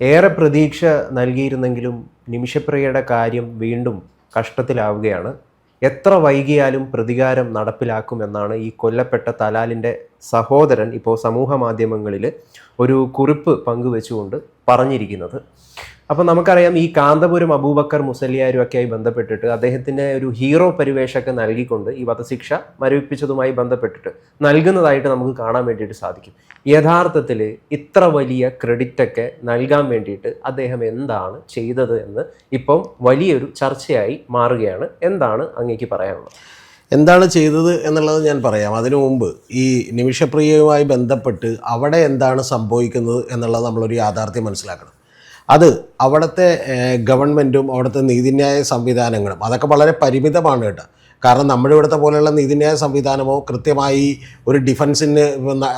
ഏറെ പ്രതീക്ഷ നൽകിയിരുന്നെങ്കിലും നിമിഷപ്രിയയുടെ കാര്യം വീണ്ടും കഷ്ടത്തിലാവുകയാണ്. എത്ര വൈകിയാലും പ്രതികാരം നടപ്പിലാക്കുമെന്നാണ് ഈ കൊല്ലപ്പെട്ട തലാലിന്റെ സഹോദരൻ ഇപ്പോൾ സമൂഹ മാധ്യമങ്ങളിൽ ഒരു കുറിപ്പ് പങ്കുവെച്ചുകൊണ്ട് പറഞ്ഞിരിക്കുന്നത്. അപ്പോൾ നമുക്കറിയാം ഈ കാന്തപുരം അബൂബക്കർ മുസലിയാരും ബന്ധപ്പെട്ടിട്ട് അദ്ദേഹത്തിന്റെ ഒരു ഹീറോ പരിവേഷമൊക്കെ നൽകിക്കൊണ്ട് ഈ വധശിക്ഷ മരവിപ്പിച്ചതുമായി ബന്ധപ്പെട്ടിട്ട് നൽകുന്നതായിട്ട് നമുക്ക് കാണാൻ വേണ്ടിയിട്ട് സാധിക്കും. യഥാർത്ഥത്തിൽ ഇത്ര വലിയ ക്രെഡിറ്റ് ഒക്കെ നൽകാൻ വേണ്ടിയിട്ട് അദ്ദേഹം എന്താണ് ചെയ്തത് എന്ന് ഇപ്പം വലിയൊരു ചർച്ചയായി മാറുകയാണ്. എന്താണ് അങ്ങേക്ക് പറയാനുള്ളത്? എന്താണ് ചെയ്തത് എന്നുള്ളത് ഞാൻ പറയാം. അതിനു മുമ്പ് ഈ നിമിഷപ്രിയയുമായി ബന്ധപ്പെട്ട് അവിടെ എന്താണ് സംഭവിക്കുന്നത് എന്നുള്ളത് നമ്മളൊരു യാഥാർത്ഥ്യം മനസ്സിലാക്കണം. അത് അവിടുത്തെ ഗവൺമെന്റും അവിടുത്തെ നീതിന്യായ സംവിധാനങ്ങളും അതൊക്കെ വളരെ പരിമിതമാണ് കേട്ടോ. കാരണം നമ്മുടെ ഇവിടുത്തെ പോലെയുള്ള നീതിന്യായ സംവിധാനമോ കൃത്യമായി ഒരു ഡിഫൻസിന്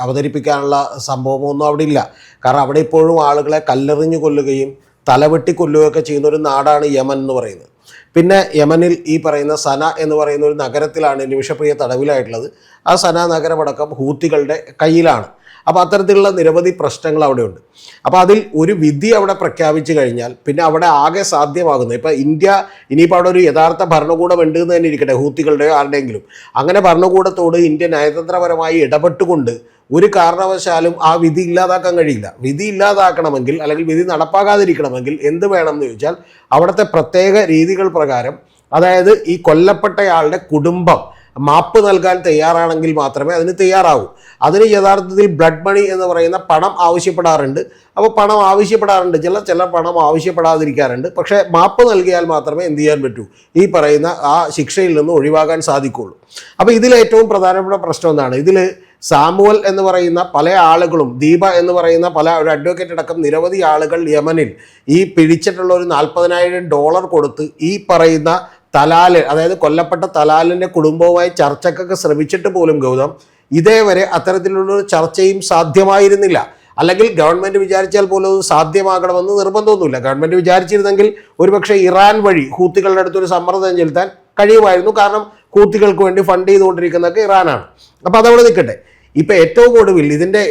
അവതരിപ്പിക്കാനുള്ള സംഭവമോ ഒന്നും അവിടെ ഇല്ല. കാരണം അവിടെ ഇപ്പോഴും ആളുകളെ കല്ലെറിഞ്ഞു കൊല്ലുകയും തലവെട്ടി കൊല്ലുകയൊക്കെ ചെയ്യുന്ന ഒരു നാടാണ് യമൻ എന്ന് പറയുന്നത്. പിന്നെ യമനിൽ ഈ പറയുന്ന സന എന്ന് പറയുന്ന ഒരു നഗരത്തിലാണ് നിമിഷപ്രിയ തടവിലായിട്ടുള്ളത്. ആ സന നഗരമടക്കം ഹൂത്തികളുടെ കയ്യിലാണ്. അപ്പോൾ അത്തരത്തിലുള്ള നിരവധി പ്രശ്നങ്ങൾ അവിടെയുണ്ട്. അപ്പോൾ അതിൽ ഒരു വിധി അവിടെ പ്രഖ്യാപിച്ചു കഴിഞ്ഞാൽ പിന്നെ അവിടെ ആകെ സാധ്യമാകുന്നത് ഇപ്പോൾ ഇന്ത്യ ഇനിയിപ്പോൾ അവിടെ ഒരു യഥാർത്ഥ ഭരണകൂടം ഉണ്ട് എന്ന് തന്നെ ഇരിക്കട്ടെ ഹൂത്തികളുടെയോ ആരുടെയെങ്കിലും. അങ്ങനെ ഭരണകൂടത്തോട് ഇന്ത്യ നയതന്ത്രപരമായി ഇടപെട്ടുകൊണ്ട് ഒരു കാരണവശാലും ആ വിധി ഇല്ലാതാക്കാൻ കഴിയില്ല. വിധി ഇല്ലാതാക്കണമെങ്കിൽ അല്ലെങ്കിൽ വിധി നടപ്പാകാതിരിക്കണമെങ്കിൽ എന്ത് വേണം എന്ന് ചോദിച്ചാൽ അവിടുത്തെ പ്രത്യേക രീതികൾ പ്രകാരം അതായത് ഈ കൊല്ലപ്പെട്ടയാളുടെ കുടുംബം മാപ്പ് നൽകാൻ തയ്യാറാണെങ്കിൽ മാത്രമേ അതിന് തയ്യാറാവൂ. അതിന് യഥാർത്ഥത്തിൽ ബ്ലഡ് മണി എന്ന് പറയുന്ന പണം ആവശ്യപ്പെടാറുണ്ട്. അപ്പോൾ പണം ആവശ്യപ്പെടാറുണ്ട്. ചില ചില പണം ആവശ്യപ്പെടാതിരിക്കാറുണ്ട്. പക്ഷേ മാപ്പ് നൽകിയാൽ മാത്രമേ എന്ത് ചെയ്യാൻ പറ്റൂ? ഈ പറയുന്ന ആ ശിക്ഷയിൽ നിന്ന് ഒഴിവാകാൻ സാധിക്കുള്ളൂ അപ്പോൾ ഇതിൽ ഏറ്റവും പ്രധാനപ്പെട്ട പ്രശ്നം എന്താണ്? ഇതിൽ സാമുവൽ എന്ന് പറയുന്ന പല ആളുകളും ദീപ എന്ന് പറയുന്ന പല ഒരു അഡ്വക്കേറ്റ് അടക്കം നിരവധി ആളുകൾ യമനിൽ ഈ പിടിച്ചിട്ടുള്ള ഒരു നാൽപ്പതിനായിരം ഡോളർ കൊടുത്ത് ഈ പറയുന്ന തലാൽ അതായത് കൊല്ലപ്പെട്ട തലാലിന്റെ കുടുംബവുമായി ചർച്ചക്കൊക്കെ ശ്രമിച്ചിട്ട് പോലും ഗൗതം ഇതേവരെ അത്തരത്തിലുള്ളൊരു ചർച്ചയും സാധ്യമായിരുന്നില്ല. അല്ലെങ്കിൽ ഗവൺമെന്റ് വിചാരിച്ചാൽ പോലും അത് സാധ്യമാകണമെന്ന് നിർബന്ധമൊന്നുമില്ല. ഗവൺമെന്റ് വിചാരിച്ചിരുന്നെങ്കിൽ ഒരുപക്ഷെ ഇറാൻ വഴി ഹൂത്തികളുടെ അടുത്തൊരു സമ്മർദ്ദം ചെലുത്താൻ കഴിയുമായിരുന്നു. കാരണം ഹൂത്തികൾക്ക് വേണ്ടി ഫണ്ട് ചെയ്തുകൊണ്ടിരിക്കുന്നതൊക്കെ ഇറാനാണ്. അപ്പോൾ അതവിടെ നിൽക്കട്ടെ. ഇപ്പം ഏറ്റവും ഒടുവിൽ ഇതിന്റെ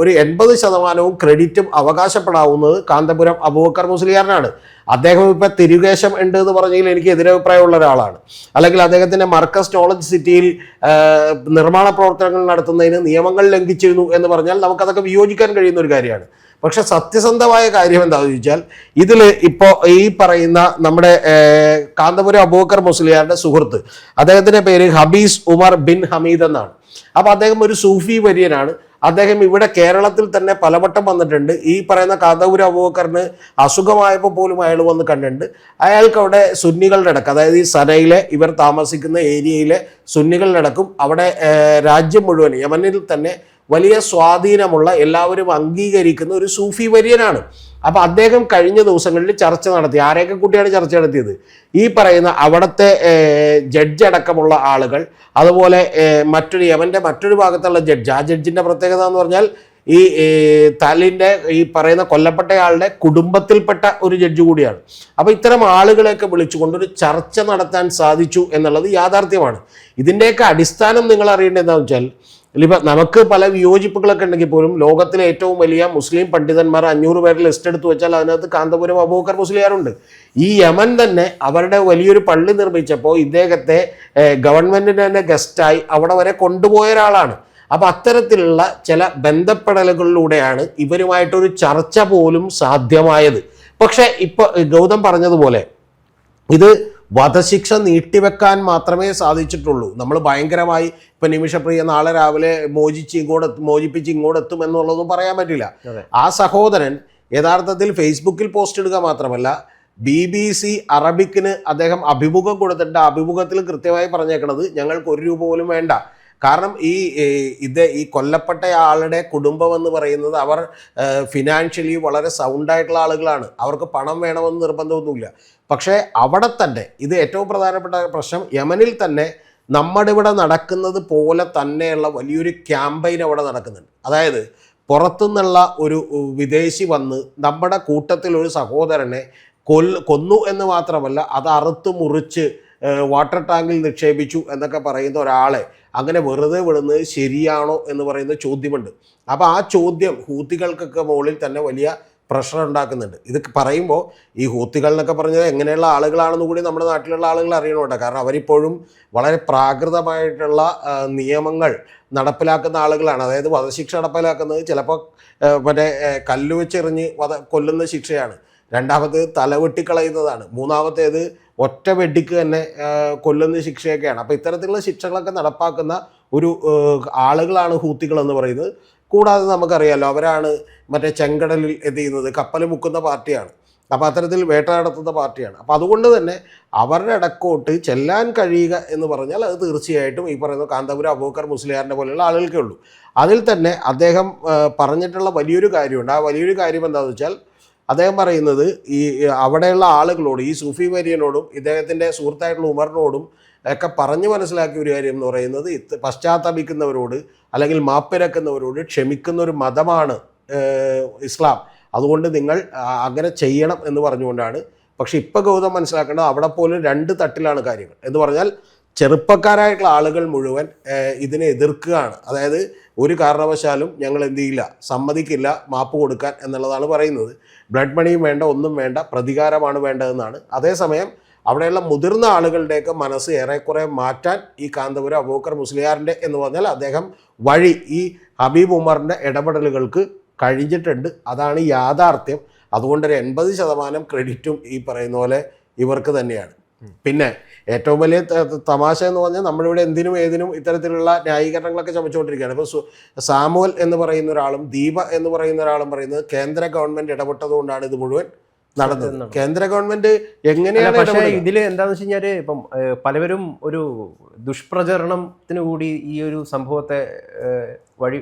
ഒരു എൺപത് ശതമാനവും ക്രെഡിറ്റും അവകാശപ്പെടാവുന്നത് കാന്തപുരം അബൂബക്കർ മുസ്ലിയാറിനാണ്. അദ്ദേഹം ഇപ്പം തിരുകേശം ഉണ്ട് എന്ന് പറഞ്ഞെങ്കിൽ എനിക്ക് എതിരഭിപ്രായമുള്ള ഒരാളാണ്. അല്ലെങ്കിൽ അദ്ദേഹത്തിന്റെ മർക്കസ് നോളജ് സിറ്റിയിൽ നിർമ്മാണ പ്രവർത്തനങ്ങൾ നടത്തുന്നതിന് നിയമങ്ങൾ ലംഘിച്ചിരുന്നു എന്ന് പറഞ്ഞാൽ നമുക്കതൊക്കെ വിയോജിക്കാൻ കഴിയുന്ന ഒരു കാര്യമാണ്. പക്ഷെ സത്യസന്ധമായ കാര്യം എന്താണെന്ന് ചോദിച്ചാൽ ഇതിൽ ഇപ്പോൾ ഈ പറയുന്ന നമ്മുടെ കാന്തപുരം അബൂക്കർ മുസ്ലിയാരുടെ സുഹൃത്ത് അദ്ദേഹത്തിന്റെ പേര് ഹബീസ് ഉമർ ബിൻ ഹമീദ് എന്നാണ്. അപ്പോൾ അദ്ദേഹം ഒരു സൂഫി വര്യനാണ്. അദ്ദേഹം ഇവിടെ കേരളത്തിൽ തന്നെ പലവട്ടം വന്നിട്ടുണ്ട്. ഈ പറയുന്ന കാന്തപുരം അബൂബക്കറിന് അസുഖമായപ്പോൾ പോലും അയാൾ വന്ന് കണ്ടിട്ടുണ്ട്. അയാൾക്ക് അവിടെ സുന്നികളുടെ അടക്കം അതായത് ഈ സനയിലെ ഇവർ താമസിക്കുന്ന ഏരിയയിലെ സുന്നികളുടെ അടക്കം അവിടെ രാജ്യം മുഴുവൻ യമനിൽ തന്നെ വലിയ സ്വാധീനമുള്ള എല്ലാവരും അംഗീകരിക്കുന്ന ഒരു സൂഫി വര്യനാണ്. അപ്പൊ അദ്ദേഹം കഴിഞ്ഞ ദിവസങ്ങളിൽ ചർച്ച നടത്തി ആരെയൊക്കെ കൂട്ടിയാണ് ചർച്ച നടത്തിയത്? ഈ പറയുന്ന അവിടുത്തെ ജഡ്ജ് അടക്കമുള്ള ആളുകൾ അതുപോലെ മറ്റൊരു യമന്റെ മറ്റൊരു ഭാഗത്തുള്ള ജഡ്ജ് ആ ജഡ്ജിന്റെ പ്രത്യേകത എന്ന് പറഞ്ഞാൽ ഈ തലിന്റെ ഈ പറയുന്ന കൊല്ലപ്പെട്ടയാളുടെ കുടുംബത്തിൽപ്പെട്ട ഒരു ജഡ്ജ് കൂടിയാണ്. അപ്പോൾ ഇത്തരം ആളുകളെയൊക്കെ വിളിച്ചുകൊണ്ട് ഒരു ചർച്ച നടത്താൻ സാധിച്ചു എന്നുള്ളത് യാഥാർത്ഥ്യമാണ്. ഇതിന്റെയൊക്കെ അടിസ്ഥാനം നിങ്ങൾ അറിയേണ്ടത് എന്താണെന്ന് വെച്ചാൽ ഇപ്പം നമുക്ക് പല വിയോജിപ്പുകളൊക്കെ ഉണ്ടെങ്കിൽ പോലും ലോകത്തിലെ ഏറ്റവും വലിയ മുസ്ലിം പണ്ഡിതന്മാർ അഞ്ഞൂറ് പേരിൽ ലിസ്റ്റ് എടുത്തു വെച്ചാൽ അതിനകത്ത് കാന്തപുരം അബൂക്കർ മുസ്ലിയാറുണ്ട് ഈ യമൻ തന്നെ അവരുടെ വലിയൊരു പള്ളി നിർമ്മിച്ചപ്പോൾ ഇദ്ദേഹത്തെ ഗവൺമെന്റിന് തന്നെ ഗസ്റ്റായി അവിടെ വരെ കൊണ്ടുപോയ ഒരാളാണ്. അപ്പൊ അത്തരത്തിലുള്ള ചില ബന്ധപ്പെടലുകളിലൂടെയാണ് ഇവരുമായിട്ടൊരു ചർച്ച പോലും സാധ്യമായത്. പക്ഷെ ഇപ്പൊ ഗൗതം പറഞ്ഞതുപോലെ ഇത് വധശിക്ഷ നീട്ടിവെക്കാൻ മാത്രമേ സാധിച്ചിട്ടുള്ളൂ. നമ്മൾ ഭയങ്കരമായി ഇപ്പൊ നിമിഷപ്രിയ നാളെ രാവിലെ മോചിച്ച് ഇങ്ങോട്ട് മോചിപ്പിച്ച് ഇങ്ങോട്ട് എത്തും എന്നുള്ളതൊന്നും പറയാൻ പറ്റില്ല. ആ സഹോദരൻ യഥാർത്ഥത്തിൽ ഫേസ്ബുക്കിൽ പോസ്റ്റ് ഇടുക മാത്രമല്ല ബി ബി സി അറബിക്കിന് അദ്ദേഹം അഭിമുഖം കൊടുത്തിട്ട് ആ അഭിമുഖത്തിൽ കൃത്യമായി പറഞ്ഞേക്കണത് ഞങ്ങൾക്ക് ഒരു രൂപ പോലും വേണ്ട. കാരണം ഈ ഇത് ഈ കൊല്ലപ്പെട്ട ആളുടെ കുടുംബം എന്ന് പറയുന്നത് അവർ ഫിനാൻഷ്യലി വളരെ സൗണ്ടായിട്ടുള്ള ആളുകളാണ്. അവർക്ക് പണം വേണമെന്ന് നിർബന്ധമൊന്നുമില്ല. പക്ഷേ അവിടെ തന്നെ ഇത് ഏറ്റവും പ്രധാനപ്പെട്ട പ്രശ്നം യമനിൽ തന്നെ നമ്മുടെ ഇവിടെ നടക്കുന്നത് പോലെ തന്നെയുള്ള വലിയൊരു ക്യാമ്പയിൻ അവിടെ നടക്കുന്നുണ്ട്. അതായത് പുറത്തുനിന്നുള്ള ഒരു വിദേശി വന്ന് നമ്മുടെ കൂട്ടത്തിൽ ഒരു സഹോദരനെ കൊൽ കൊന്നു എന്ന് മാത്രമല്ല അത് അറുത്ത് മുറിച്ച് വാട്ടർ ടാങ്കിൽ നിക്ഷേപിച്ചു എന്നൊക്കെ പറയുന്ന ഒരാളെ അങ്ങനെ വെറുതെ വിടുന്നത് ശരിയാണോ എന്ന് പറയുന്ന ചോദ്യമുണ്ട്. അപ്പോൾ ആ ചോദ്യം ഹൂത്തികൾക്കൊക്കെ മുകളിൽ തന്നെ വലിയ പ്രഷർ ഉണ്ടാക്കുന്നുണ്ട്. ഇത് പറയുമ്പോൾ ഈ ഹൂത്തികൾ എന്നൊക്കെ പറഞ്ഞത് എങ്ങനെയുള്ള ആളുകളാണെന്ന് കൂടി നമ്മുടെ നാട്ടിലുള്ള ആളുകൾ അറിയണമുണ്ട് കാരണം അവരിപ്പോഴും വളരെ പ്രാകൃതമായിട്ടുള്ള നിയമങ്ങൾ നടപ്പിലാക്കുന്ന ആളുകളാണ്. അതായത് വധശിക്ഷ നടപ്പിലാക്കുന്നത് ചിലപ്പോൾ മറ്റേ കല്ല് വെച്ചെറിഞ്ഞ് വധ കൊല്ലുന്ന ശിക്ഷയാണ്. രണ്ടാമത് തലവെട്ടിക്കളയുന്നതാണ് മൂന്നാമത്തേത് ഒറ്റ വെടിക്ക് തന്നെ കൊല്ലുന്ന ശിക്ഷയൊക്കെയാണ്. അപ്പോൾ ഇത്തരത്തിലുള്ള ശിക്ഷകളൊക്കെ നടപ്പാക്കുന്ന ഒരു ആളുകളാണ് ഹൂത്തികൾ എന്ന് പറയുന്നത്. കൂടാതെ നമുക്കറിയാമല്ലോ അവരാണ് മറ്റേ ചെങ്കടലിൽ എന്ത് ചെയ്യുന്നത്? കപ്പൽ മുക്കുന്ന പാർട്ടിയാണ്. അപ്പോൾ അത്തരത്തിൽ വേട്ട നടത്തുന്ന പാർട്ടിയാണ്. അപ്പോൾ അതുകൊണ്ട് തന്നെ അവരുടെ ഇടക്കോട്ട് ചെല്ലാൻ കഴിയുക എന്ന് പറഞ്ഞാൽ അത് തീർച്ചയായിട്ടും ഈ പറയുന്ന കാന്തപുരം അബൂക്കർ മുസ്ലിയാറിന്റെ പോലെയുള്ള ആളുകൾക്കേ ഉള്ളൂ. അതിൽ തന്നെ അദ്ദേഹം പറഞ്ഞിട്ടുള്ള വലിയൊരു കാര്യമുണ്ട്. ആ വലിയൊരു കാര്യം എന്താണെന്ന് വെച്ചാൽ അദ്ദേഹം പറയുന്നത് ഈ അവിടെയുള്ള ആളുകളോട് ഈ സൂഫി വര്യനോടും ഇദ്ദേഹത്തിന്റെ സുഹൃത്തായിട്ടുള്ള ഉമറിനോടും ഒക്കെ പറഞ്ഞു മനസ്സിലാക്കിയ ഒരു കാര്യം എന്ന് പറയുന്നത് പശ്ചാത്തപിക്കുന്നവരോട് അല്ലെങ്കിൽ മാപ്പിരക്കുന്നവരോട് ക്ഷമിക്കുന്ന ഒരു മതമാണ് ഇസ്ലാം. അതുകൊണ്ട് നിങ്ങൾ അങ്ങനെ ചെയ്യണം എന്ന് പറഞ്ഞുകൊണ്ടാണ്. പക്ഷെ ഇപ്പം ഗൗതം മനസ്സിലാക്കേണ്ടത് അവിടെ പോലും രണ്ട് തട്ടിലാണ് കാര്യങ്ങൾ. എന്ന് പറഞ്ഞാൽ ചെറുപ്പക്കാരായിട്ടുള്ള ആളുകൾ മുഴുവൻ ഇതിനെ എതിർക്കുകയാണ്. അതായത് ഒരു കാരണവശാലും ഞങ്ങൾ എന്ത് ചെയ്യില്ല സമ്മതിക്കില്ല മാപ്പ് കൊടുക്കാൻ എന്നുള്ളതാണ് പറയുന്നത്. ബ്ലഡ് മണിയും വേണ്ട ഒന്നും വേണ്ട പ്രതികാരമാണ് വേണ്ടതെന്നാണ്. അതേസമയം അവിടെയുള്ള മുതിർന്ന ആളുകളുടെയൊക്കെ മനസ്സ് ഏറെക്കുറെ മാറ്റാൻ ഈ കാന്തപുരം അബൂക്കർ മുസ്ലിയാറിന്റെ എന്ന് പറഞ്ഞാൽ അദ്ദേഹം വഴി ഈ ഹബീബ് ഉമറിന്റെ ഇടപെടലുകൾക്ക് കഴിഞ്ഞിട്ടുണ്ട്. അതാണ് യാഥാർത്ഥ്യം. അതുകൊണ്ട് ഒരു എൺപത് ശതമാനം ക്രെഡിറ്റും ഈ പറയുന്ന പോലെ ഇവർക്ക് തന്നെയാണ്. പിന്നെ ഏറ്റവും വലിയ തമാശ എന്ന് പറഞ്ഞാൽ നമ്മളിവിടെ എന്തിനും ഏതിനും ഇത്തരത്തിലുള്ള ന്യായീകരണങ്ങളൊക്കെ ചമച്ചുകൊണ്ടിരിക്കുകയാണ്. ഇപ്പോൾ സാമുവൽ എന്ന് പറയുന്ന ഒരാളും ദീപ എന്ന് പറയുന്ന ഒരാളും പറയുന്നത് കേന്ദ്ര ഗവൺമെന്റ് ഇടപെട്ടതുകൊണ്ടാണ് ഇത് മുഴുവൻ നടന്നത്. കേന്ദ്ര ഗവൺമെന്റ് എങ്ങനെയാണ് പക്ഷേ? ഇതിൽ എന്താണെന്ന് വെച്ച് കഴിഞ്ഞാൽ ഇപ്പം പലവരും ഒരു ദുഷ്പ്രചരണത്തിന് കൂടി ഈ ഒരു സംഭവത്തെ വഴി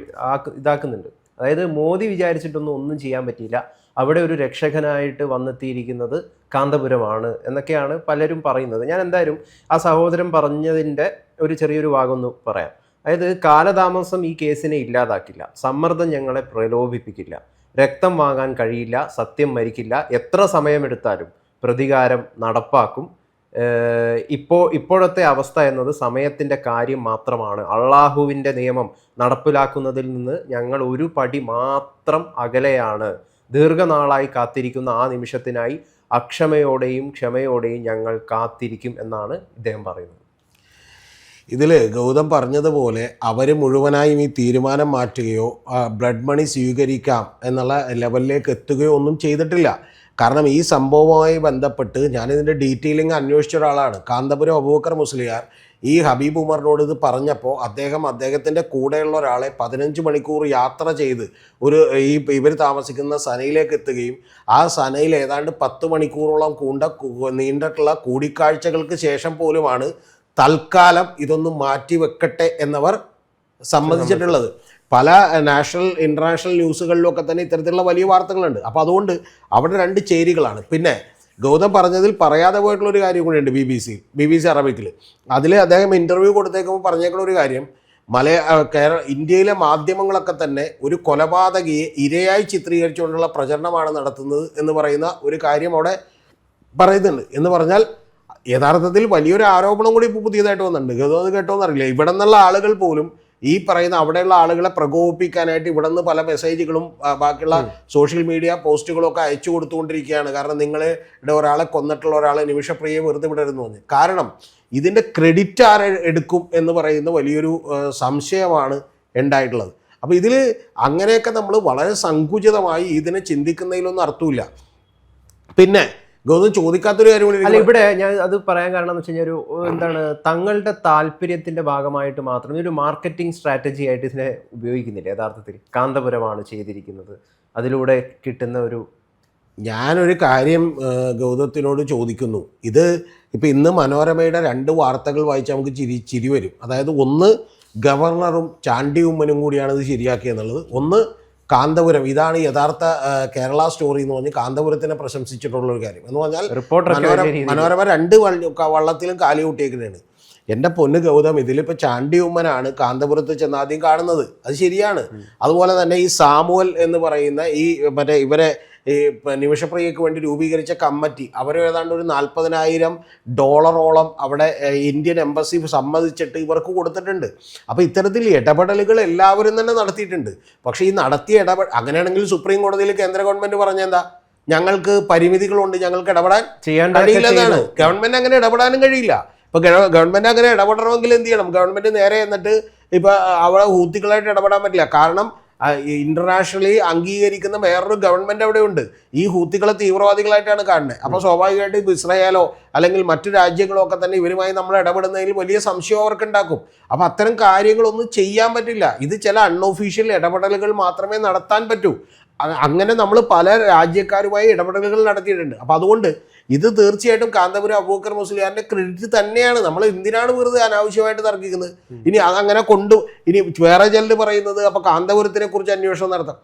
ഇതാക്കുന്നുണ്ട്. അതായത് മോദി വിചാരിച്ചിട്ടൊന്നും ഒന്നും ചെയ്യാൻ പറ്റിയില്ല. അവിടെ ഒരു രക്ഷകനായിട്ട് വന്നെത്തിയിരിക്കുന്നത് കാന്തപുരമാണ് എന്നൊക്കെയാണ് പലരും പറയുന്നത്. ഞാൻ എന്തായാലും ആ സഹോദരൻ പറഞ്ഞതിന്റെ ഒരു ചെറിയൊരു ഭാഗം ഒന്ന് പറയാം. അതായത് കാലതാമസം ഈ കേസിനെ ഇല്ലാതാക്കില്ല. സമ്മർദ്ദം ഞങ്ങളെ പ്രലോഭിപ്പിക്കില്ല. രക്തം വാങ്ങാൻ കഴിയില്ല. സത്യം മരിക്കില്ല. എത്ര സമയമെടുത്താലും പ്രതികാരം നടപ്പാക്കും. ഏഹ് ഇപ്പോ ഇപ്പോഴത്തെ അവസ്ഥ എന്നത് സമയത്തിന്റെ കാര്യം മാത്രമാണ്. അള്ളാഹുവിന്റെ നിയമം നടപ്പിലാക്കുന്നതിൽ നിന്ന് ഞങ്ങൾ ഒരു പടി മാത്രം അകലെയാണ്. ദീർഘനാളായി കാത്തിരിക്കുന്ന ആ നിമിഷത്തിനായി അക്ഷമയോടെയും ക്ഷമയോടെയും ഞങ്ങൾ കാത്തിരിക്കും എന്നാണ് ഇദ്ദേഹം പറയുന്നത്. ഇതിൽ ഗൗതം പറഞ്ഞതുപോലെ അവർ മുഴുവനായും ഈ തീരുമാനം മാറ്റുകയോ ബ്ലഡ് മണി സ്വീകരിക്കാം എന്നുള്ള ലെവലിലേക്ക് എത്തുകയോ ഒന്നും ചെയ്തിട്ടില്ല. കാരണം ഈ സംഭവവുമായി ബന്ധപ്പെട്ട് ഞാനിതിന്റെ ഡീറ്റെയിലിംഗ് അന്വേഷിച്ച ഒരാളാണ്. കാന്തപുരം അബൂബക്കർ മുസ്ലിയാർ. ഈ ഹബീബ് ഉമറിനോട് ഇത് പറഞ്ഞപ്പോൾ അദ്ദേഹം അദ്ദേഹത്തിന്റെ കൂടെയുള്ള ഒരാളെ പതിനഞ്ച് മണിക്കൂർ യാത്ര ചെയ്ത് ഒരു ഈ ഇവർ താമസിക്കുന്ന സനയിലേക്ക് എത്തുകയും ആ സനയിൽ ഏതാണ്ട് പത്ത് മണിക്കൂറോളം കൂണ്ട നീണ്ടിട്ടുള്ള കൂടിക്കാഴ്ചകൾക്ക് ശേഷം പോലുമാണ് തൽക്കാലം ഇതൊന്നും മാറ്റി വെക്കട്ടെ എന്നവർ സമ്മതിച്ചിട്ടുള്ളത്. പല നാഷണൽ ഇന്റർനാഷണൽ ന്യൂസുകളിലൊക്കെ തന്നെ ഇത്തരത്തിലുള്ള വലിയ വാർത്തകളുണ്ട്. അപ്പോൾ അതുകൊണ്ട് അവിടെ രണ്ട് ചേരികളാണ്. പിന്നെ ഗൗതം പറഞ്ഞതിൽ പറയാതെ പോയിട്ടുള്ള ഒരു കാര്യം കൂടിയുണ്ട് B B C B B C അറബിക്കിൽ അതിൽ അദ്ദേഹം ഇന്റർവ്യൂ കൊടുത്തേക്കുമ്പോൾ പറഞ്ഞേക്കുന്ന ഒരു കാര്യം മലയാ കേരള ഇന്ത്യയിലെ മാധ്യമങ്ങളൊക്കെ തന്നെ ഒരു കൊലപാതകയെ ഇരയായി ചിത്രീകരിച്ചുകൊണ്ടുള്ള പ്രചരണമാണ് നടത്തുന്നത് എന്ന് പറയുന്ന ഒരു കാര്യം അവിടെ പറയുന്നുണ്ട്. എന്ന് പറഞ്ഞാൽ യഥാർത്ഥത്തിൽ വലിയൊരു ആരോപണം കൂടി ഇപ്പോൾ പുതിയതായിട്ട് വന്നിട്ടുണ്ട്. ഗൗതം അത് കേട്ടോന്ന് അറിയില്ല ഇവിടെ നിന്നുള്ള ആളുകൾ പോലും ഈ പറയുന്ന അവിടെയുള്ള ആളുകളെ പ്രകോപിപ്പിക്കാനായിട്ട് ഇവിടെ നിന്ന് പല മെസ്സേജുകളും ബാക്കിയുള്ള സോഷ്യൽ മീഡിയ പോസ്റ്റുകളും ഒക്കെ അയച്ചു കൊടുത്തുകൊണ്ടിരിക്കുകയാണ്. കാരണം നിങ്ങളുടെ ഒരാളെ കൊന്നിട്ടുള്ള ഒരാളെ നിമിഷപ്രിയെ വെറുതെ വിടരുന്നു കാരണം ഇതിന്റെ ക്രെഡിറ്റ് ആരെ എടുക്കും എന്ന് പറയുന്ന വലിയൊരു സംശയമാണ് ഉണ്ടായിട്ടുള്ളത്. അപ്പോൾ ഇതിൽ അങ്ങനെയൊക്കെ നമ്മൾ വളരെ സങ്കുചിതമായി ഇതിനെ ചിന്തിക്കുന്നതിലൊന്നും അർത്ഥമില്ല. പിന്നെ ഗൗതം ചോദിക്കാത്തൊരു കാര്യം അല്ല ഇവിടെ ഞാൻ അത് പറയാൻ കാരണം എന്ന് വെച്ച് കഴിഞ്ഞാൽ ഒരു എന്താണ് തങ്ങളുടെ താല്പര്യത്തിന്റെ ഭാഗമായിട്ട് മാത്രം ഒരു മാർക്കറ്റിംഗ് സ്ട്രാറ്റജി ആയിട്ട് ഇതിനെ ഉപയോഗിക്കുന്നില്ല യഥാർത്ഥത്തിൽ കാന്തപുരമാണ് ചെയ്തിരിക്കുന്നത്. അതിലൂടെ കിട്ടുന്ന ഒരു ഞാനൊരു കാര്യം ഗൗതത്തിനോട് ചോദിക്കുന്നു. ഇത് ഇപ്പം ഇന്ന് മനോരമയുടെ രണ്ട് വാർത്തകൾ വായിച്ചാൽ നമുക്ക് ചിരി ചിരി വരും. അതായത് ഒന്ന് ഗവർണറും ചാണ്ടി ഉമ്മനും കൂടിയാണ് ഇത് ശരിയാക്കിയെന്നുള്ളത്. ഒന്ന് കാന്തപുരം. ഇതാണ് യഥാർത്ഥ കേരള സ്റ്റോറി എന്ന് പറഞ്ഞ് കാന്തപുരത്തിനെ പ്രശംസിച്ചിട്ടുള്ള ഒരു കാര്യം. എന്ന് പറഞ്ഞാൽ മനോരമ രണ്ട് വള്ളത്തിലും കാലി കൂട്ടിയേക്കുന്നതാണ്. എന്റെ പൊന്ന് ഗൗതം ഇതിലിപ്പോൾ ചാണ്ടി ഉമ്മനാണ് കാന്തപുരത്ത് ചെന്ന് ആദ്യം കാണുന്നത്. അത് ശരിയാണ്. അതുപോലെ തന്നെ ഈ സാമുവൽ എന്ന് പറയുന്ന ഈ മറ്റേ ഇവരെ ഈ നിമിഷപ്രിയക്ക് നിമിഷപ്രിയയ്ക്ക് വേണ്ടി രൂപീകരിച്ച കമ്മിറ്റി. അവർ ഏതാണ്ട് ഒരു നാൽപ്പതിനായിരം ഡോളറോളം അവിടെ ഇന്ത്യൻ എംബസി സമ്മതിച്ചിട്ട് ഇവർക്ക് കൊടുത്തിട്ടുണ്ട്. അപ്പോൾ ഇത്തരത്തിൽ ഇടപെടലുകൾ എല്ലാവരും തന്നെ നടത്തിയിട്ടുണ്ട്. പക്ഷേ ഈ നടത്തിയ ഇടപെടൽ അങ്ങനെയാണെങ്കിൽ സുപ്രീം കോടതിയിൽ കേന്ദ്ര ഗവൺമെന്റ് പറഞ്ഞെന്താ ഞങ്ങൾക്ക് പരിമിതികളുണ്ട് ഞങ്ങൾക്ക് ഇടപെടാൻ ചെയ്യാൻ കഴിയില്ലെന്നാണ്. ഗവൺമെന്റ് ഗവൺമെന്റ് അങ്ങനെ ഇടപെടാനും കഴിയില്ല. ഇപ്പൊ ഗവൺമെന്റ് ഗവൺമെന്റ് അങ്ങനെ ഇടപെടണമെങ്കിൽ എന്ത് ചെയ്യണം? ഗവൺമെന്റ് നേരെ എന്നിട്ട് ഇപ്പൊ അവിടെ ഹൂത്തികളായിട്ട് ഇടപെടാൻ പറ്റില്ല. കാരണം ഇന്റർനാഷണലി അംഗീകരിക്കുന്ന വേറൊരു ഗവൺമെന്റ് അവിടെ ഉണ്ട് ഈ ഹൂത്തികളെ തീവ്രവാദികളായിട്ടാണ് കാണുന്നത് അപ്പൊ സ്വാഭാവികമായിട്ടും ഇസ്രായേലോ അല്ലെങ്കിൽ മറ്റു രാജ്യങ്ങളോ ഒക്കെ തന്നെ ഇവരുമായി നമ്മൾ ഇടപെടുന്നതിൽ വലിയ സംശയം അവർക്ക് ഉണ്ടാക്കും അപ്പൊ അത്തരം കാര്യങ്ങളൊന്നും ചെയ്യാൻ പറ്റില്ല. ഇത് ചില അൺഒഫീഷ്യൽ ഇടപെടലുകൾ മാത്രമേ നടത്താൻ പറ്റൂ. അങ്ങനെ നമ്മൾ പല രാജ്യക്കാരുമായി ഇടപെടലുകൾ നടത്തിയിട്ടുണ്ട്. അപ്പൊ അതുകൊണ്ട് ഇത് തീർച്ചയായിട്ടും കാന്തപുരം അബൂക്കർ മുസ്ലിയാറിന്റെ ക്രെഡിറ്റ് തന്നെയാണ്. നമ്മൾ എന്തിനാണ് വെറുതെ അനാവശ്യമായിട്ട് തർക്കിക്കുന്നത്? ഇനി അതങ്ങനെ കൊണ്ടു ഇനി വേറെ ചിലർ പറയുന്നത് അപ്പൊ കാന്തപുരത്തിനെ കുറിച്ച് അന്വേഷണം നടത്താം.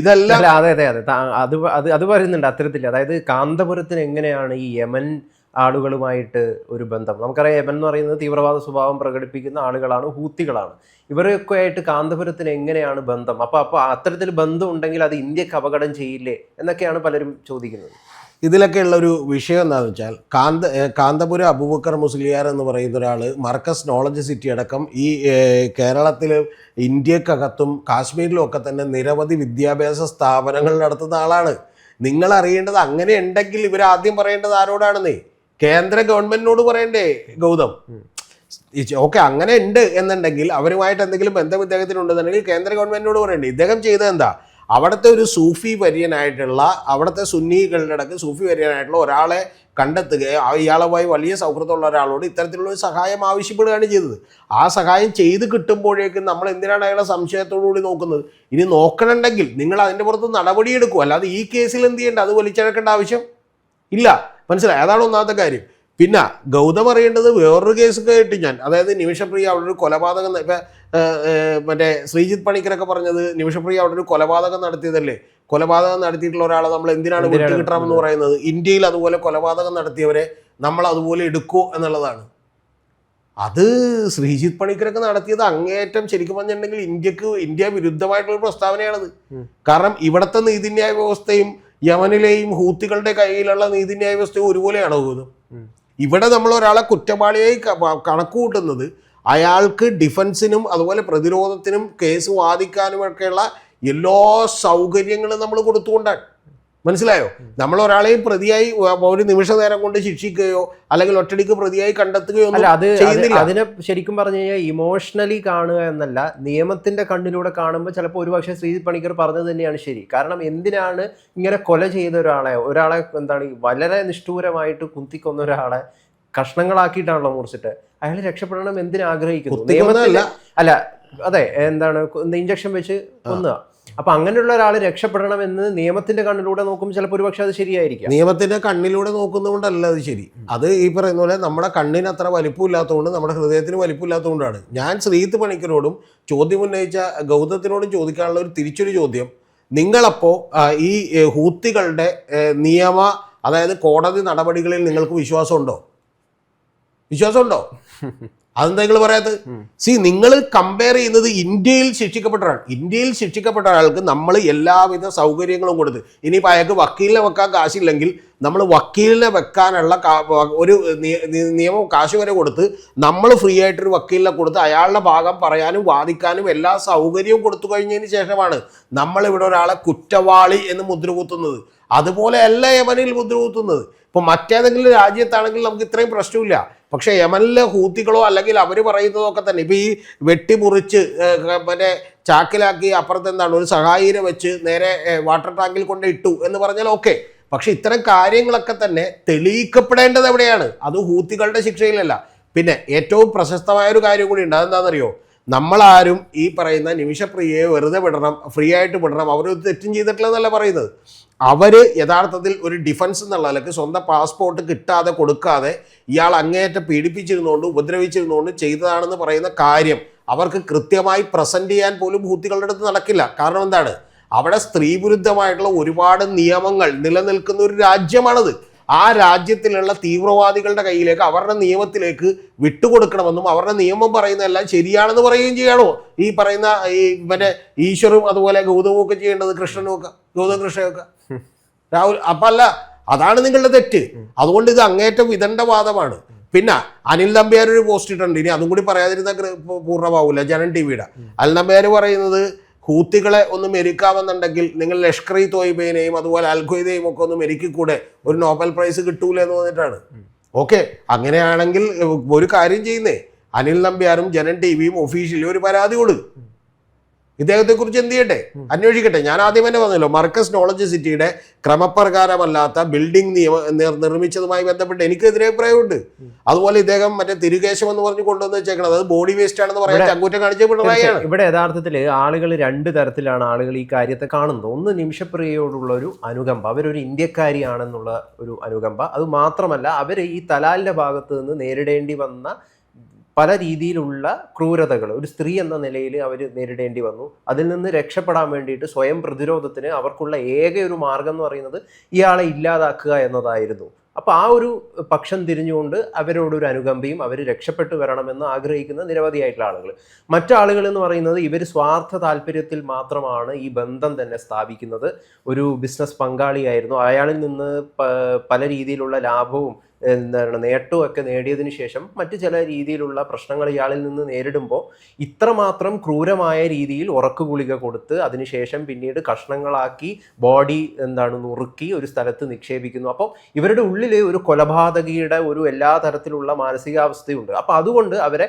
ഇതെല്ലാം അതെ അതെ അതെ. അത് അത് അത് പറയുന്നുണ്ട് അത്തരത്തിൽ അതായത് കാന്തപുരത്തിന് എങ്ങനെയാണ് ഈ യമൻ ആളുകളുമായിട്ട് ഒരു ബന്ധം? നമുക്കറിയാം യമൻ എന്ന് പറയുന്നത് തീവ്രവാദ സ്വഭാവം പ്രകടിപ്പിക്കുന്ന ആളുകളാണ് ഹൂത്തികളാണ്. ഇവരൊക്കെ ആയിട്ട് കാന്തപുരത്തിന് എങ്ങനെയാണ് ബന്ധം? അപ്പൊ അപ്പൊ അത്തരത്തിൽ ബന്ധം ഉണ്ടെങ്കിൽ അത് ഇന്ത്യയ്ക്ക് അപകടം ചെയ്യില്ലേ എന്നൊക്കെയാണ് പലരും ചോദിക്കുന്നത്. ഇതിലൊക്കെയുള്ള ഒരു വിഷയം എന്താണെന്ന് വെച്ചാൽ കാന്ത കാന്തപുര അബൂബക്കർ മുസ്ലിയാർ എന്ന് പറയുന്ന ഒരാൾ മർക്കസ് നോളജ് സിറ്റി അടക്കം ഈ കേരളത്തിൽ ഇന്ത്യക്കകത്തും കാശ്മീരിലും ഒക്കെ തന്നെ നിരവധി വിദ്യാഭ്യാസ സ്ഥാപനങ്ങൾ നടത്തുന്ന ആളാണ്. നിങ്ങൾ അറിയേണ്ടത് അങ്ങനെ ഉണ്ടെങ്കിൽ ഇവർ ആദ്യം പറയേണ്ടത് ആരോടാണെന്നേ? കേന്ദ്ര ഗവൺമെന്റിനോട് പറയണ്ടേ ഗൗതം? ഓക്കെ അങ്ങനെ ഉണ്ട് എന്നുണ്ടെങ്കിൽ അവരുമായിട്ട് എന്തെങ്കിലും ബന്ധം ഇദ്ദേഹത്തിനുണ്ടെന്നുണ്ടെങ്കിൽ കേന്ദ്ര ഗവൺമെന്റിനോട് പറയണ്ടേ? ഇദ്ദേഹം ചെയ്തത് എന്താ? അവിടുത്തെ ഒരു സൂഫി വര്യനായിട്ടുള്ള അവിടുത്തെ സുന്നികളുടെ ഇടയ്ക്ക് സൂഫി വര്യനായിട്ടുള്ള ഒരാളെ കണ്ടെത്തുകയും ഇയാളുമായി വലിയ സൗഹൃദമുള്ള ഒരാളോട് ഇത്തരത്തിലുള്ള ഒരു സഹായം ആവശ്യപ്പെടുകയാണ് ചെയ്തത്. ആ സഹായം ചെയ്ത് കിട്ടുമ്പോഴേക്കും നമ്മൾ എന്തിനാണ് അയാളെ സംശയത്തോടുകൂടി നോക്കുന്നത്? ഇനി നോക്കണമെങ്കിൽ നിങ്ങൾ അതിന്റെ പുറത്ത് നടപടിയെടുക്കും. അല്ലാതെ ഈ കേസിൽ എന്ത് ചെയ്യേണ്ട? അത് വലിച്ചഴക്കേണ്ട ആവശ്യം ഇല്ല. മനസ്സിലായി? അതാണ് ഒന്നാമത്തെ കാര്യം. പിന്നെ ഗൗതം അറിയേണ്ടത് വേറൊരു കേസ് കേട്ടു ഞാൻ അതായത് നിമിഷപ്രിയ അവിടെ ഒരു കൊലപാതകം ഇപ്പൊ മറ്റേ ശ്രീജിത്ത് പണിക്കരൊക്കെ പറഞ്ഞത് നിമിഷപ്രിയ അവിടെ ഒരു കൊലപാതകം നടത്തിയതല്ലേ? കൊലപാതകം നടത്തിയിട്ടുള്ള ഒരാളെ നമ്മൾ എന്തിനാണ് വിട്ടുകിട്ടണമെന്ന് പറയുന്നത്? ഇന്ത്യയിൽ അതുപോലെ കൊലപാതകം നടത്തിയവരെ നമ്മൾ അതുപോലെ എടുക്കുമോ എന്നുള്ളതാണ്. അത് ശ്രീജിത്ത് പണിക്കരൊക്കെ നടത്തിയത് അങ്ങേയറ്റം ശരിക്കും പറഞ്ഞിട്ടുണ്ടെങ്കിൽ ഇന്ത്യയ്ക്ക് ഇന്ത്യ വിരുദ്ധമായിട്ടുള്ള പ്രസ്താവനയാണത്. കാരണം ഇവിടുത്തെ നീതിന്യായ വ്യവസ്ഥയും യമനിലെയും ഹൂത്തികളുടെ കയ്യിലുള്ള നീതിന്യായ വ്യവസ്ഥയും ഒരുപോലെയാണോ ഗൗതം. ഇവിടെ നമ്മൾ ഒരാളെ കുറ്റവാളിയായി കണക്കുകൂട്ടുന്നത് കണക്ക് കൂട്ടുന്നത് അയാൾക്ക് ഡിഫൻസിനും അതുപോലെ പ്രതിരോധത്തിനും കേസ് വാദിക്കാനുമൊക്കെയുള്ള എല്ലാ സൗകര്യങ്ങളും നമ്മൾ കൊടുത്തുകൊണ്ടാണ്. മനസ്സിലായോ? നമ്മൾ ഒരാളെയും പ്രതിയായി ഒരു നിമിഷ നേരം കൊണ്ട് ശിക്ഷിക്കുകയോ അല്ലെങ്കിൽ ഒറ്റടിക്ക് പ്രതിയായി കണ്ടെത്തുകയോ അത് ചെയ്യുന്നില്ല. അതിനെ ശരിക്കും പറഞ്ഞു കഴിഞ്ഞാൽ ഇമോഷണലി കാണുക എന്നല്ല നിയമത്തിന്റെ കണ്ണിലൂടെ കാണുമ്പോൾ ചിലപ്പോൾ ഒരുപക്ഷെ ശ്രീജിത് പണിക്കർ പറഞ്ഞത് തന്നെയാണ് ശരി. കാരണം എന്തിനാണ് ഇങ്ങനെ കൊല ചെയ്ത ഒരാളെ ഒരാളെ എന്താണ് വളരെ നിഷ്ഠൂരമായിട്ട് കുന്തിക്കൊന്ന ഒരാളെ കഷ്ണങ്ങളാക്കിയിട്ടാണല്ലോ മുറിച്ചിട്ട്? അയാൾ രക്ഷപ്പെടണം എന്തിനാഗ്രഹിക്കുന്നു? കുത്തിക്കൊന്നതല്ല. അല്ല അതെ എന്താണ് ഇഞ്ചക്ഷൻ വെച്ച് കൊന്നുക. അപ്പൊ അങ്ങനെയുള്ള ഒരാൾ രക്ഷപ്പെടണം എന്ന് നിയമത്തിന്റെ കണ്ണിലൂടെ നോക്കുമ്പോൾ ചിലപ്പോൾ ഒരുപക്ഷെ അത് ശരിയായിരിക്കും. നിയമത്തിന്റെ കണ്ണിലൂടെ നോക്കുന്നതുകൊണ്ടല്ല അത് ശരി. അത് ഈ പറയുന്ന പോലെ നമ്മുടെ കണ്ണിന് അത്ര വലിപ്പമില്ലാത്തതുകൊണ്ട് നമ്മുടെ ഹൃദയത്തിന് വലിപ്പമില്ലാത്തതുകൊണ്ടാണ്. ഞാൻ ശ്രീത്ത് പണിക്കരോടും ചോദ്യം ഉന്നയിച്ച ഗൗതത്തിനോടും ചോദിക്കാനുള്ള ഒരു തിരിച്ചൊരു ചോദ്യം. നിങ്ങളപ്പോൾ ആ, ഈ ഹൂത്തികളുടെ നിയമ അതായത് കോടതി നടപടികളിൽ നിങ്ങൾക്ക് വിശ്വാസമുണ്ടോ? വിശ്വാസമുണ്ടോ? അതെന്താ നിങ്ങൾ പറയാത്തത്? സി നിങ്ങൾ കമ്പയർ ചെയ്യുന്നത് ഇന്ത്യയിൽ ശിക്ഷിക്കപ്പെട്ട ഒരാൾ ഇന്ത്യയിൽ ശിക്ഷിക്കപ്പെട്ട ഒരാൾക്ക് നമ്മൾ എല്ലാവിധ സൗകര്യങ്ങളും കൊടുത്ത് ഇനിയിപ്പോൾ അയാൾക്ക് വക്കീലിനെ വെക്കാൻ കാശില്ലെങ്കിൽ നമ്മൾ വക്കീലിനെ വെക്കാനുള്ള ഒരു നിയമം കാശ് വരെ കൊടുത്ത് നമ്മൾ ഫ്രീ ആയിട്ടൊരു വക്കീലിനെ കൊടുത്ത് അയാളുടെ ഭാഗം പറയാനും വാദിക്കാനും എല്ലാ സൗകര്യവും കൊടുത്തു കഴിഞ്ഞതിന് ശേഷമാണ് നമ്മൾ ഇവിടെ ഒരാളെ കുറ്റവാളി എന്ന് മുദ്രകുത്തുന്നത്. അതുപോലെ അതുപോലെയല്ല യമനിൽ മുദ്ര കുത്തുന്നത് ഇപ്പൊ മറ്റേതെങ്കിലും രാജ്യത്താണെങ്കിൽ നമുക്ക് ഇത്രയും പ്രശ്നമില്ല. പക്ഷേ യമനിലെ ഹൂത്തികളോ അല്ലെങ്കിൽ അവർ പറയുന്നതോ ഒക്കെ തന്നെ. ഇപ്പോൾ ഈ വെട്ടിമുറിച്ച് മറ്റേ ചാക്കിലാക്കി അപ്പുറത്ത് എന്താണ് ഒരു സഹായിനെ വെച്ച് നേരെ വാട്ടർ ടാങ്കിൽ കൊണ്ട് ഇട്ടു എന്ന് പറഞ്ഞാൽ ഓക്കെ. പക്ഷെ ഇത്തരം കാര്യങ്ങളൊക്കെ തന്നെ തെളിയിക്കപ്പെടേണ്ടത് എവിടെയാണ്? അത് ഹൂത്തികളുടെ ശിക്ഷയിലല്ല. പിന്നെ ഏറ്റവും പ്രശസ്തമായ ഒരു കാര്യം കൂടി ഉണ്ട്. അതെന്താണെന്നറിയോ? നമ്മളാരും ഈ പറയുന്ന നിമിഷപ്രിയയെ വെറുതെ വിടണം ഫ്രീ ആയിട്ട് വിടണം. അവർ ഒരു തെറ്റും ചെയ്തിട്ടില്ലെന്നല്ല പറയുന്നത്. അവർ യഥാർത്ഥത്തിൽ ഒരു ഡിഫൻസ് എന്നുള്ള നിലയ്ക്ക് സ്വന്തം പാസ്പോർട്ട് കിട്ടാതെ കൊടുക്കാതെ ഇയാൾ അങ്ങേയറ്റം പീഡിപ്പിച്ചിരുന്നുകൊണ്ട് ഉപദ്രവിച്ചിരുന്നുകൊണ്ട് ചെയ്തതാണെന്ന് പറയുന്ന കാര്യം അവർക്ക് കൃത്യമായി പ്രസന്റ് ചെയ്യാൻ പോലും ഭൂത്തികളുടെ അടുത്ത് നടക്കില്ല. കാരണം എന്താണ്? അവിടെ സ്ത്രീ വിരുദ്ധമായിട്ടുള്ള ഒരുപാട് നിയമങ്ങൾ നിലനിൽക്കുന്ന ഒരു രാജ്യമാണത്. ആ രാജ്യത്തിലുള്ള തീവ്രവാദികളുടെ കയ്യിലേക്ക് അവരുടെ നിയമത്തിലേക്ക് വിട്ടുകൊടുക്കണമെന്നും അവരുടെ നിയമം പറയുന്നതെല്ലാം ശരിയാണെന്ന് പറയുകയും ചെയ്യണോ? ഈ പറയുന്ന ഈ മറ്റേ ഈശ്വറും അതുപോലെ ഗൗതമും ഒക്കെ ചെയ്യേണ്ടത് കൃഷ്ണനും ഒക്കെ ഗൗതം കൃഷ്ണയൊക്കെ രാഹുൽ അപ്പൊ അല്ല അതാണ് നിങ്ങളുടെ തെറ്റ്. അതുകൊണ്ട് ഇത് അങ്ങേറ്റം വിദണ്ഡവാദമാണ്. പിന്നെ അനിൽ നമ്പ്യാർ ഒരു പോസ്റ്റ് ഇട്ടുണ്ട് ഇനി അതും കൂടി പറയാതിരുന്ന പൂർണമാവില്ല ജനൻ ടി വിയുടെ അനിൽ നമ്പ്യാർ പറയുന്നത് ഹൂത്തികളെ ഒന്ന് മെരിക്കാമെന്നുണ്ടെങ്കിൽ നിങ്ങൾ ലഷ്കർ ഇ തോയ്ബേനെയും അതുപോലെ അൽഖ്വയ്ദയും ഒക്കെ ഒന്ന് മെരുക്കിക്കൂടെ? ഒരു നോബൽ പ്രൈസ് കിട്ടൂല എന്ന് പറഞ്ഞിട്ടാണ്. ഓക്കെ അങ്ങനെയാണെങ്കിൽ ഒരു കാര്യം ചെയ്യുന്നേ. അനിൽ നമ്പ്യാരും ജനൻ ടി വിയും ഒഫീഷ്യലി ഒരു പരാതി കൊടു ഇദ്ദേഹത്തെ കുറിച്ച് എന്ത് ചെയ്യട്ടെ? അന്വേഷിക്കട്ടെ. ഞാൻ ആദ്യം തന്നെ പറഞ്ഞല്ലോ മർക്കസ് നോളജ് സിറ്റിയുടെ ക്രമപ്രകാരമല്ലാത്ത ബിൽഡിംഗ് നിയമ നിർമ്മിച്ചതുമായി ബന്ധപ്പെട്ട് എനിക്കെതിരെ അഭിപ്രായമുണ്ട്. അതുപോലെ ഇദ്ദേഹം മറ്റേ തിരുകേശം എന്ന് പറഞ്ഞു കൊണ്ടുവന്ന് വെച്ചേക്കണം അത് ബോഡി വേസ്റ്റ് ആണെന്ന് പറയാൻ ഇവിടെ- ചങ്കൂറ്റം കാണിച്ച പിണറായിയാണ്. ഇവിടെ യഥാർത്ഥത്തിൽ ആളുകൾ രണ്ട് തരത്തിലാണ് ആളുകൾ ഈ കാര്യത്തെ കാണുന്നത്. ഒന്ന് നിമിഷപ്രിയയോടുള്ള ഒരു അനുകമ്പ. അവരൊരു ഇന്ത്യക്കാരിയാണെന്നുള്ള ഒരു അനുകമ്പ. അത് മാത്രമല്ല അവർ ഈ തലാലിന്റെ ഭാഗത്ത് നിന്ന് നേരിടേണ്ടി വന്ന പല രീതിയിലുള്ള ക്രൂരതകൾ ഒരു സ്ത്രീ എന്ന നിലയിൽ അവർ നേരിടേണ്ടി വന്നു. അതിൽ നിന്ന് രക്ഷപ്പെടാൻ വേണ്ടിയിട്ട് സ്വയം പ്രതിരോധത്തിന് അവർക്കുള്ള ഏക ഒരു മാർഗം എന്ന് പറയുന്നത് ഇയാളെ ഇല്ലാതാക്കുക എന്നതായിരുന്നു. അപ്പോൾ ആ ഒരു പക്ഷം തിരിഞ്ഞുകൊണ്ട് അവരോടൊരു അനുകമ്പയും അവർ രക്ഷപ്പെട്ടു വരണമെന്ന് ആഗ്രഹിക്കുന്ന നിരവധിയായിട്ടുള്ള ആളുകൾ മറ്റാളുകൾ എന്ന് പറയുന്നത് ഇവർ സ്വാർത്ഥ താല്പര്യത്തിൽ മാത്രമാണ് ഈ ബന്ധം തന്നെ സ്ഥാപിക്കുന്നത്. ഒരു ബിസിനസ് പങ്കാളിയായിരുന്നു. അയാളിൽ നിന്ന് പല രീതിയിലുള്ള ലാഭവും എന്താണ് നേട്ടവും ഒക്കെ നേടിയതിനു ശേഷം മറ്റ് ചില രീതിയിലുള്ള പ്രശ്നങ്ങൾ ഇയാളിൽ നിന്ന് നേരിടുമ്പോൾ ഇത്രമാത്രം ക്രൂരമായ രീതിയിൽ ഉറക്കു ഗുളിക കൊടുത്ത് അതിനുശേഷം പിന്നീട് കഷ്ണങ്ങളാക്കി ബോഡി എന്താണ് നുറുക്കി ഒരു സ്ഥലത്ത് നിക്ഷേപിക്കുന്നു. അപ്പോൾ ഇവരുടെ ഉള്ളിൽ ഒരു കൊലപാതകിയുടെ ഒരു എല്ലാ തരത്തിലുള്ള മാനസികാവസ്ഥയുണ്ട്. അപ്പോൾ അതുകൊണ്ട് അവരെ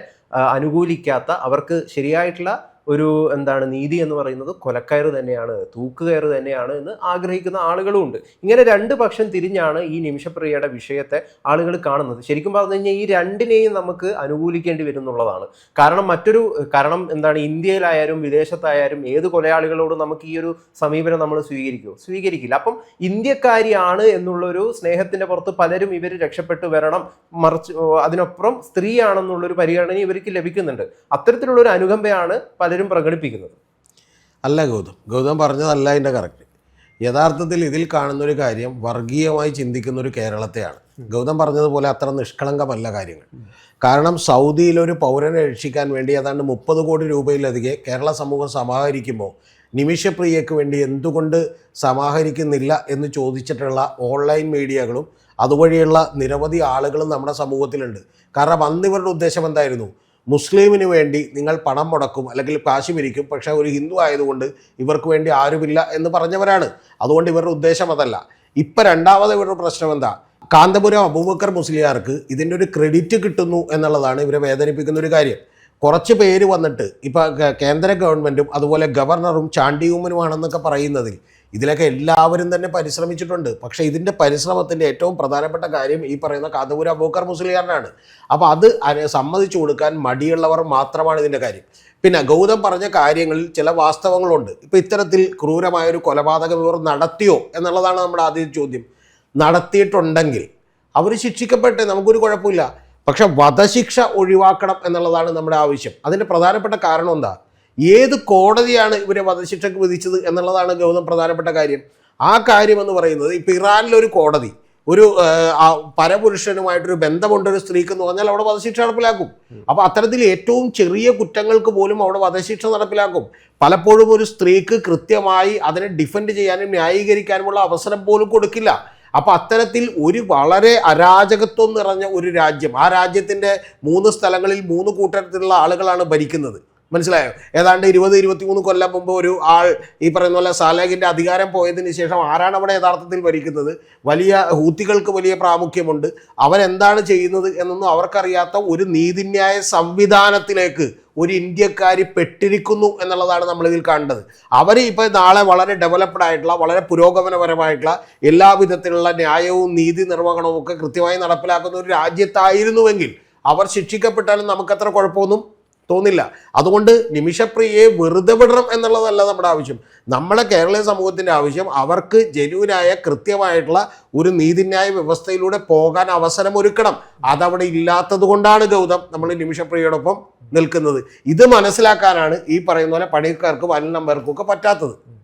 അനുകൂലിക്കാത്ത അവർക്ക് ശരിയായിട്ടുള്ള ഒരു എന്താണ് നീതി എന്ന് പറയുന്നത് കൊലക്കയറ് തന്നെയാണ് തൂക്കുകയറ് തന്നെയാണ് എന്ന് ആഗ്രഹിക്കുന്ന ആളുകളും ഉണ്ട്. ഇങ്ങനെ രണ്ട് പക്ഷം തിരിഞ്ഞാണ് ഈ നിമിഷപ്രിയയുടെ വിഷയത്തെ ആളുകൾ കാണുന്നത്. ശരിക്കും പറഞ്ഞു കഴിഞ്ഞാൽ ഈ രണ്ടിനെയും നമുക്ക് അനുകൂലിക്കേണ്ടി വരുന്നുള്ളതാണ്. കാരണം മറ്റൊരു കാരണം എന്താണ് ഇന്ത്യയിലായാലും വിദേശത്തായാലും ഏത് കൊലയാളികളോടും നമുക്ക് ഈ ഒരു സമീപനം നമ്മൾ സ്വീകരിക്കുമോ സ്വീകരിക്കില്ല. അപ്പം ഇന്ത്യക്കാരിയാണ് എന്നുള്ളൊരു സ്നേഹത്തിന്റെ പുറത്ത് പലരും ഇവർ രക്ഷപ്പെട്ടു വരണം. മറിച്ച് അതിനപ്പുറം സ്ത്രീയാണെന്നുള്ളൊരു പരിഗണന ഇവർക്ക് ലഭിക്കുന്നുണ്ട്. അത്തരത്തിലുള്ള ഒരു അനുകമ്പയാണ് പലരും പ്രകടിപ്പിക്കുന്നത്. അല്ല ഗൗതം ഗൗതം പറഞ്ഞതല്ല അതിന്റെ കറക്റ്റ് യഥാർത്ഥത്തിൽ ഇതിൽ കാണുന്ന ഒരു കാര്യം വർഗീയമായി ചിന്തിക്കുന്ന ഒരു കേരളത്തെയാണ്. ഗൗതം പറഞ്ഞതുപോലെ അത്ര നിഷ്കളങ്കമല്ല കാര്യങ്ങൾ. കാരണം സൗദിയിലൊരു പൗരനെ രക്ഷിക്കാൻ വേണ്ടി ഏതാണ്ട് മുപ്പത് കോടി രൂപയിലധികം കേരള സമൂഹം സമാഹരിക്കുമ്പോൾ നിമിഷപ്രിയയ്ക്ക് വേണ്ടി എന്തുകൊണ്ട് സമാഹരിക്കുന്നില്ല എന്ന് ചോദിച്ചിട്ടുള്ള ഓൺലൈൻ മീഡിയകളും അതുവഴിയുള്ള നിരവധി ആളുകളും നമ്മുടെ സമൂഹത്തിലുണ്ട്. കാരണം അന്ന് ഇവരുടെ ഉദ്ദേശം എന്തായിരുന്നു? മുസ്ലിമിന് വേണ്ടി നിങ്ങൾ പണം മുടക്കും അല്ലെങ്കിൽ കാശ് പിരിക്കും പക്ഷേ ഒരു ഹിന്ദു ആയതുകൊണ്ട് ഇവർക്ക് വേണ്ടി ആരുമില്ല എന്ന് പറഞ്ഞവരാണ്. അതുകൊണ്ട് ഇവരുടെ ഉദ്ദേശം അതല്ല. ഇപ്പം രണ്ടാമത് ഇവരുടെ പ്രശ്നം എന്താ? കാന്തപുരം അബൂബക്കർ മുസ്ലിയാർക്ക് ഇതിന്റെ ഒരു ക്രെഡിറ്റ് കിട്ടുന്നു എന്നുള്ളതാണ് ഇവരെ വേദനിപ്പിക്കുന്ന ഒരു കാര്യം. കുറച്ച് പേര് വന്നിട്ട് ഇപ്പം കേന്ദ്ര ഗവൺമെന്റും അതുപോലെ ഗവർണറും ചാണ്ടിയൂമനുമാണെന്നൊക്കെ പറയുന്നതിൽ ഇതിലൊക്കെ എല്ലാവരും തന്നെ പരിശ്രമിച്ചിട്ടുണ്ട്. പക്ഷേ ഇതിന്റെ പരിശ്രമത്തിന്റെ ഏറ്റവും പ്രധാനപ്പെട്ട കാര്യം ഈ പറയുന്ന കാന്തപുരം ബോക്കർ മുസ്ലിഖാനാണ് അപ്പോൾ അത് സമ്മതിച്ചു കൊടുക്കാൻ മടിയുള്ളവർ മാത്രമാണ് ഇതിന്റെ കാര്യം. പിന്നെ ഗൗതം പറഞ്ഞ കാര്യങ്ങളിൽ ചില വാസ്തവങ്ങളുണ്ട്. ഇപ്പോൾ ഇത്തരത്തിൽ ക്രൂരമായൊരു കൊലപാതകം ഇവർ നടത്തിയോ എന്നുള്ളതാണ് നമ്മുടെ ആദ്യ ചോദ്യം. നടത്തിയിട്ടുണ്ടെങ്കിൽ അവർ ശിക്ഷിക്കപ്പെട്ടെ നമുക്കൊരു കുഴപ്പമില്ല. പക്ഷെ വധശിക്ഷ ഒഴിവാക്കണം എന്നുള്ളതാണ് നമ്മുടെ ആവശ്യം. അതിന്റെ പ്രധാനപ്പെട്ട കാരണം എന്താ? ഏത് കോടതിയാണ് ഇവരെ വധശിക്ഷയ്ക്ക് വിധിച്ചത് എന്നുള്ളതാണ് ഗൗതം പ്രധാനപ്പെട്ട കാര്യം. ആ കാര്യം എന്ന് പറയുന്നത് ഇപ്പം ഇറാനിലൊരു കോടതി ഒരു പരപുരുഷനുമായിട്ടൊരു ബന്ധമുണ്ട് ഒരു സ്ത്രീക്ക് എന്ന് പറഞ്ഞാൽ അവിടെ വധശിക്ഷ നടപ്പിലാക്കും. അപ്പോൾ അത്തരത്തിൽ ഏറ്റവും ചെറിയ കുറ്റങ്ങൾക്ക് പോലും അവിടെ വധശിക്ഷ നടപ്പിലാക്കും. പലപ്പോഴും ഒരു സ്ത്രീക്ക് കൃത്യമായി അതിനെ ഡിഫെൻഡ് ചെയ്യാനും ന്യായീകരിക്കാനുമുള്ള അവസരം പോലും കൊടുക്കില്ല. അപ്പോൾ അത്തരത്തിൽ ഒരു വളരെ അരാജകത്വം നിറഞ്ഞ ഒരു രാജ്യം ആ രാജ്യത്തിന്റെ മൂന്ന് സ്ഥലങ്ങളിൽ മൂന്ന് കൂട്ടത്തിലുള്ള ആളുകളാണ് ഭരിക്കുന്നത്. മനസ്സിലായോ? ഏതാണ്ട് ഇരുപത് ഇരുപത്തിമൂന്ന് കൊല്ലം മുമ്പ് ഒരു ആൾ ഈ പറയുന്ന പോലെ സാലേഖിന്റെ അധികാരം പോയതിന് ശേഷം ആരാണ് അവിടെ യഥാർത്ഥത്തിൽ ഭരിക്കുന്നത്? വലിയ ഹൂത്തികൾക്ക് വലിയ പ്രാമുഖ്യമുണ്ട്. അവരെന്താണ് ചെയ്യുന്നത് എന്നൊന്നും അവർക്കറിയാത്ത ഒരു നീതിന്യായ സംവിധാനത്തിലേക്ക് ഒരു ഇന്ത്യക്കാരി പെട്ടിരിക്കുന്നു എന്നുള്ളതാണ് നമ്മൾ ഇതിൽ കണ്ടത് അവർ ഇപ്പോൾ നാളെ വളരെ ഡെവലപ്ഡ് ആയിട്ടുള്ള വളരെ പുരോഗമനപരമായിട്ടുള്ള എല്ലാ വിധത്തിലുള്ള ന്യായവും നീതി നിർവഹണവും ഒക്കെ കൃത്യമായി നടപ്പിലാക്കുന്ന ഒരു രാജ്യത്തായിരുന്നുവെങ്കിൽ അവർ ശിക്ഷിക്കപ്പെട്ടാലും നമുക്കത്ര കുഴപ്പമൊന്നും തോന്നില്ല. അതുകൊണ്ട് നിമിഷപ്രിയയെ വെറുതെ വിടണം എന്നുള്ളതല്ല നമ്മുടെ ആവശ്യം. നമ്മളെ കേരളീയ സമൂഹത്തിന്റെ ആവശ്യം അവർക്ക് ജനുവിനായ കൃത്യമായിട്ടുള്ള ഒരു നീതിന്യായ വ്യവസ്ഥയിലൂടെ പോകാൻ അവസരം ഒരുക്കണം. അതവിടെ ഇല്ലാത്തത് കൊണ്ടാണ് ഗൗതം നമ്മൾ നിമിഷപ്രിയയോടൊപ്പം നിൽക്കുന്നത്. ഇത് മനസ്സിലാക്കാനാണ് ഈ പറയുന്ന പോലെ പണിക്കാർക്കും അനിൽ നമ്പർക്കും ഒക്കെ പറ്റാത്തത്.